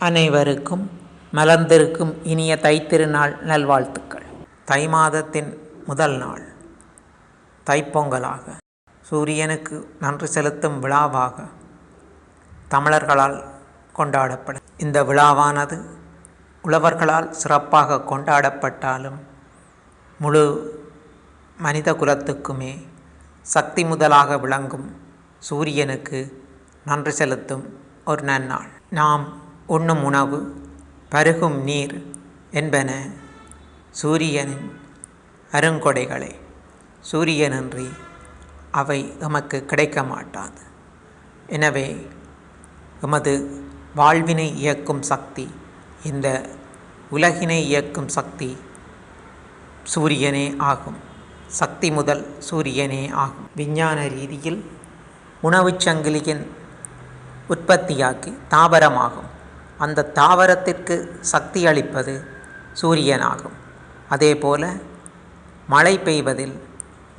அனைவருக்கும் மலர்ந்திருக்கும் இனிய தைத்திருநாள் நல்வாழ்த்துக்கள். தை மாதத்தின் முதல் நாள். தைப்பொங்கலாக. சூரியனுக்கு நன்றி செலுத்தும் விழாவாக தமிழர்களால் கொண்டாடப்படும். இந்த விழாவானது உழவர்களால் சிறப்பாக கொண்டாடப்பட்டாலும் முழு மனித குலத்துக்குமே சக்தி முதலாக விளங்கும் சூரியனுக்கு நன்றி செலுத்தும் ஒரு நன்னாள். நாம் உண்ணும் உணவு பருகும் நீர் என்பன சூரியனின் அருங்கொடைகளே. சூரியனின்றி அவை எமக்கு கிடைக்க மாட்டாது எனவே எமது வாழ்வினை இயக்கும் சக்தி இந்த உலகினை இயக்கும் சக்தி சூரியனே ஆகும். சக்தி முதல் சூரியனே ஆகும். விஞ்ஞான ரீதியில் உணவுச் சங்கிலியின் உற்பத்தியாக்கி தாவரமாகும். அந்த தாவரத்திற்கு சக்தி அளிப்பது சூரியனாகும். அதேபோல மழை பெய்வதில்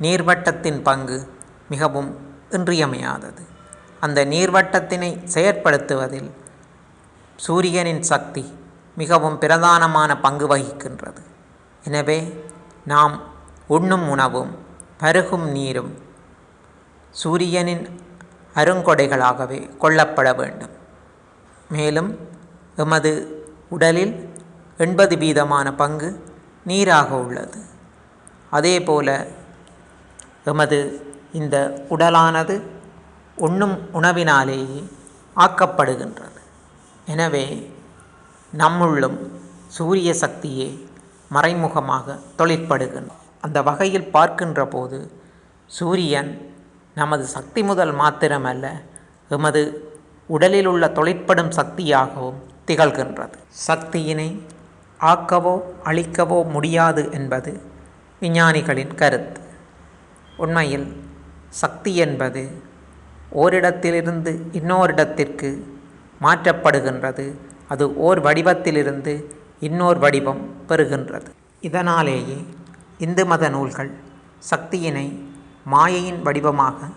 நீர்வட்டத்தின் பங்கு மிகவும் இன்றியமையாதது. அந்த நீர்வட்டத்தினை செயற்படுத்துவதில் சூரியனின் சக்தி மிகவும் பிரதானமான பங்கு வகிக்கின்றது. எனவே நாம் உண்ணும் உணவும் பருகும் நீரும் சூரியனின் அருங்கொடைகளாகவே கொள்ளப்பட வேண்டும். மேலும் எமது உடலில் எண்பது வீதமான பங்கு நீராக உள்ளது. அதேபோல எமது இந்த உடலானது உண்ணும் உணவினாலேயே ஆக்கப்படுகின்றது. எனவே நம்முள்ளும் சூரிய சக்தியே மறைமுகமாக தொழிற்படுகின்ற அந்த வகையில் பார்க்கின்ற போது சூரியன் நமது சக்தி முதல் மாத்திரமல்ல எமது உடலில் உள்ள தொழிற்படும் சக்தியாகவும் திகழ்கின்றது. சக்தியினை ஆக்கவோ அழிக்கவோ முடியாது என்பது விஞ்ஞானிகளின் கருத்து. உண்மையில் சக்தி என்பது ஓரிடத்திலிருந்து இன்னோரிடத்திற்கு மாற்றப்படுகின்றது. அது ஓர் வடிவத்திலிருந்து இன்னோர் வடிவம் பெறுகின்றது. இதனாலேயே இந்து மத நூல்கள் சக்தியினை மாயையின் வடிவமாக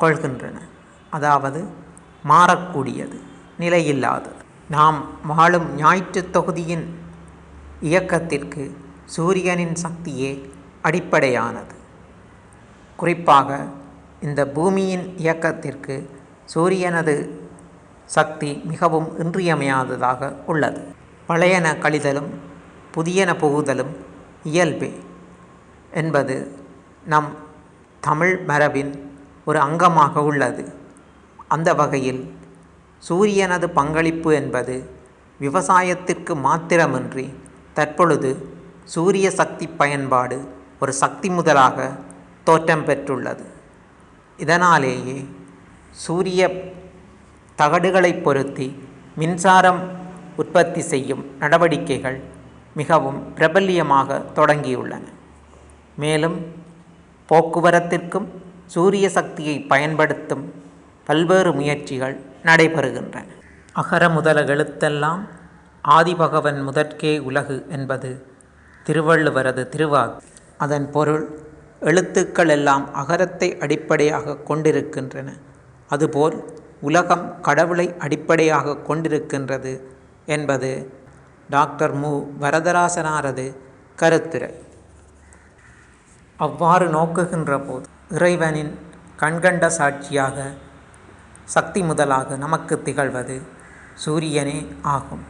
கொள்கின்றன. அதாவது மாறக்கூடியது நிலையில்லாதது. நாம் வாழும் ஞாயிற்று தொகுதியின் இயக்கத்திற்கு சூரியனின் சக்தியே அடிப்படையானது. குறிப்பாக இந்த பூமியின் இயக்கத்திற்கு சூரியனது சக்தி மிகவும் இன்றியமையாததாக உள்ளது. பழையன கழிதலும் புதியன புகுதலும் இயல்பே என்பது நம் தமிழ் மரபின் ஒரு அங்கமாக உள்ளது. அந்த வகையில் சூரியனது பங்களிப்பு என்பது விவசாயத்திற்கு மாத்திரமின்றி தற்பொழுது சூரிய சக்தி பயன்பாடு ஒரு சக்தி முதலாக தோற்றம் பெற்றுள்ளது. இதனாலேயே சூரிய தகடுகளை பொருத்தி மின்சாரம் உற்பத்தி செய்யும் நடவடிக்கைகள் மிகவும் பிரபல்யமாக தொடங்கியுள்ளன. மேலும் போக்குவரத்திற்கும் சூரிய சக்தியை பயன்படுத்தும் பல்வேறு முயற்சிகள் நடைபெறுகின்றன அகர முதல எழுத்தெல்லாம் ஆதிபகவன் முதற்கே உலகு என்பது திருவள்ளுவரது திருவாக் அதன் பொருள் எழுத்துக்கள் எல்லாம் அகரத்தை அடிப்படையாக கொண்டிருக்கின்றன. அதுபோல் உலகம் கடவுளை அடிப்படையாக கொண்டிருக்கின்றது என்பது டாக்டர் மு. வரதராசனாரது கருத்துரை. அவ்வாறு நோக்குகின்ற போது இறைவனின் கண்கண்ட சாட்சியாக சக்தி முதலாக நமக்கு திகழ்வது சூரியனே ஆகும்.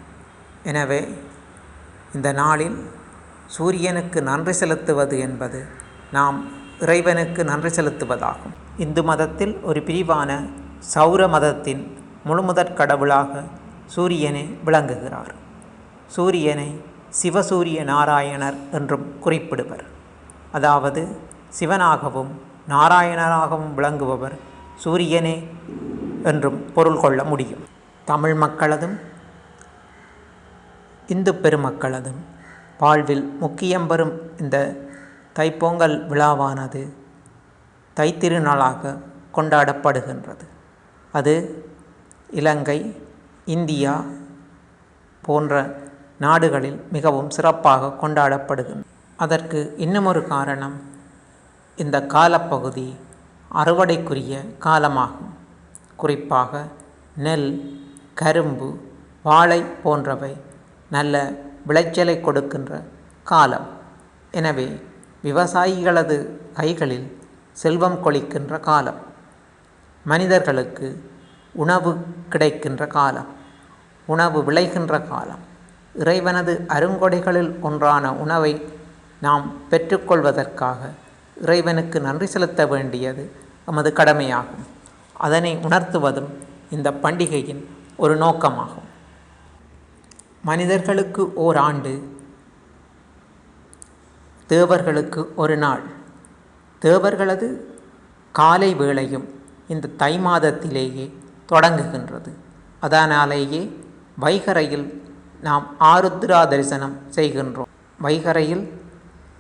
எனவே இந்த நாளில் சூரியனுக்கு நன்றி செலுத்துவது என்பது நாம் இறைவனுக்கு நன்றி செலுத்துவதாகும். இந்து மதத்தில் ஒரு பிரிவான சௌர மதத்தின் முழுமுதற் கடவுளாக சூரியனே விளங்குகிறார். சூரியனை சிவசூரிய நாராயணர் என்றும் குறிப்பிடுவர். அதாவது சிவனாகவும் நாராயணராகவும் விளங்குபவர் சூரியனே என்றும் பொருள் கொள்ள முடியும். தமிழ் மக்களதும் இந்து பெருமக்களதும் வாழ்வில் முக்கியம் பெறும் இந்த தைப்பொங்கல் விழாவானது தைத்திருநாளாக கொண்டாடப்படுகின்றது. அது இலங்கை இந்தியா போன்ற நாடுகளில் மிகவும் சிறப்பாக கொண்டாடப்படுகின்றன அதற்கு இன்னுமொரு காரணம் இந்த காலப்பகுதி அறுவடைக்குரிய காலமாகும். குறிப்பாக நெல் கரும்பு வாழை போன்றவை நல்ல விளைச்சலை கொடுக்கின்ற காலம். எனவே விவசாயிகளது கைகளில் செல்வம் கொளிக்கின்ற காலம். மனிதர்களுக்கு உணவு கிடைக்கின்ற காலம். உணவு விளைகின்ற காலம். இறைவனது அருங்கொடைகளில் ஒன்றான உணவை நாம் பெற்றுக்கொள்வதற்காக இறைவனுக்கு நன்றி செலுத்த வேண்டியது நமது கடமையாகும். அதனை உணர்த்துவதும் இந்த பண்டிகையின் ஒரு நோக்கமாகும். மனிதர்களுக்கு ஓராண்டு தேவர்களுக்கு ஒரு நாள். தேவர்களது காலை வேளையும் இந்த தை மாதத்திலேயே தொடங்குகின்றது. அதனாலேயே வைகரையில் நாம் ஆருத்ரா தரிசனம் செய்கின்றோம். வைகரையில்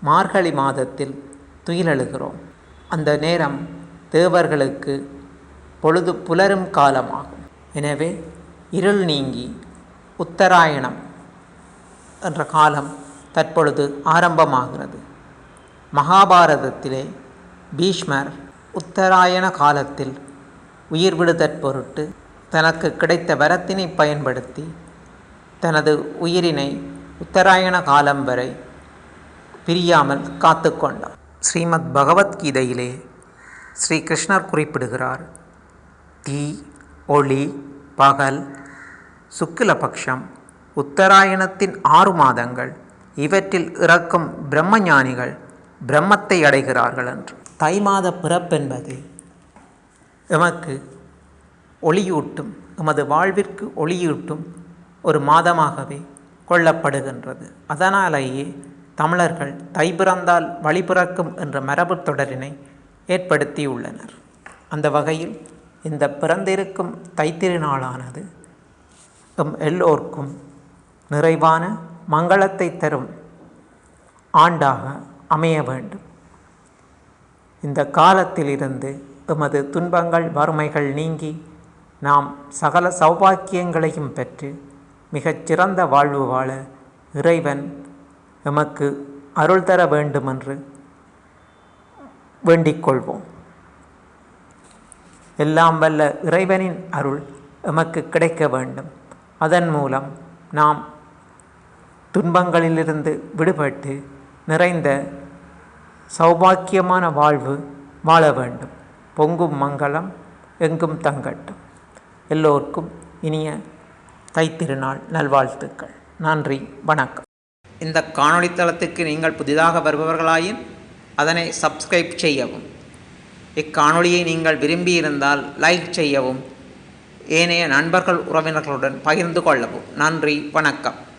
மார்கழி மாதத்தில் துயிலெழுகிறோம். அந்த நேரம் தேவர்களுக்கு பொழுது புலரும் காலமாகும். எனவே இருள் நீங்கி உத்தராயணம் என்ற காலம் தற்பொழுது ஆரம்பமாகிறது. மகாபாரதத்திலே பீஷ்மர் உத்தராயண காலத்தில் உயிர் விடுதற் பொருட்டு தனக்கு கிடைத்த வரத்தினை பயன்படுத்தி தனது உயிரினை உத்தராயண காலம் வரை பிரியாமல் காத்து கொண்டார். ஸ்ரீமத் பகவத்கீதையிலே ஸ்ரீ கிருஷ்ணர் குறிப்பிடுகிறார் தீ ஒளி பகல் சுக்கிலபக்ஷம் உத்தராயணத்தின் ஆறு மாதங்கள் இவற்றில் இறக்கும் பிரம்மஞானிகள் பிரம்மத்தை அடைகிறார்கள் என்று. தை மாத பிறப்பென்பது? எமக்கு ஒளியூட்டும் எமது வாழ்விற்கு ஒளியூட்டும் ஒரு மாதமாகவே கொள்ளப்படுகின்றது. அதனாலேயே தமிழர்கள் தை பிறந்தால் வழி பிறக்கும் என்ற மரபு தொடரினை ஏற்படுத்தியுள்ளனர். அந்த வகையில் இந்த பிறந்திருக்கும் தைத்திருநாளானது எம் எல்லோர்க்கும் நிறைவான மங்களத்தை தரும் ஆண்டாக அமைய வேண்டும். இந்த காலத்திலிருந்து எமது துன்பங்கள் வறுமைகள் நீங்கி நாம் சகல சௌபாக்கியங்களையும் பெற்று மிகச்சிறந்த வாழ்வு வாழ இறைவன் எமக்கு அருள் தர வேண்டுமென்று வேண்டிக் கொள்வோம். எல்லாம் வல்ல இறைவனின் அருள் எமக்கு கிடைக்க வேண்டும். அதன் மூலம் நாம் துன்பங்களிலிருந்து விடுபட்டு நிறைந்த சௌபாக்கியமான வாழ்வு வாழ வேண்டும். பொங்கும் மங்களம் எங்கும் தங்கட்டும். எல்லோருக்கும் இனிய தைத்திருநாள் நல்வாழ்த்துக்கள். நன்றி வணக்கம். இந்த காணொளி தளத்துக்கு நீங்கள் புதிதாக வருபவர்களாயின் அதனை சப்ஸ்கிரைப் செய்யவும். இக்காணொளியை நீங்கள் விரும்பியிருந்தால் லைக் செய்யவும் ஏனைய நண்பர்கள் உறவினர்களுடன் பகிர்ந்து கொள்ளவும். நன்றி வணக்கம்.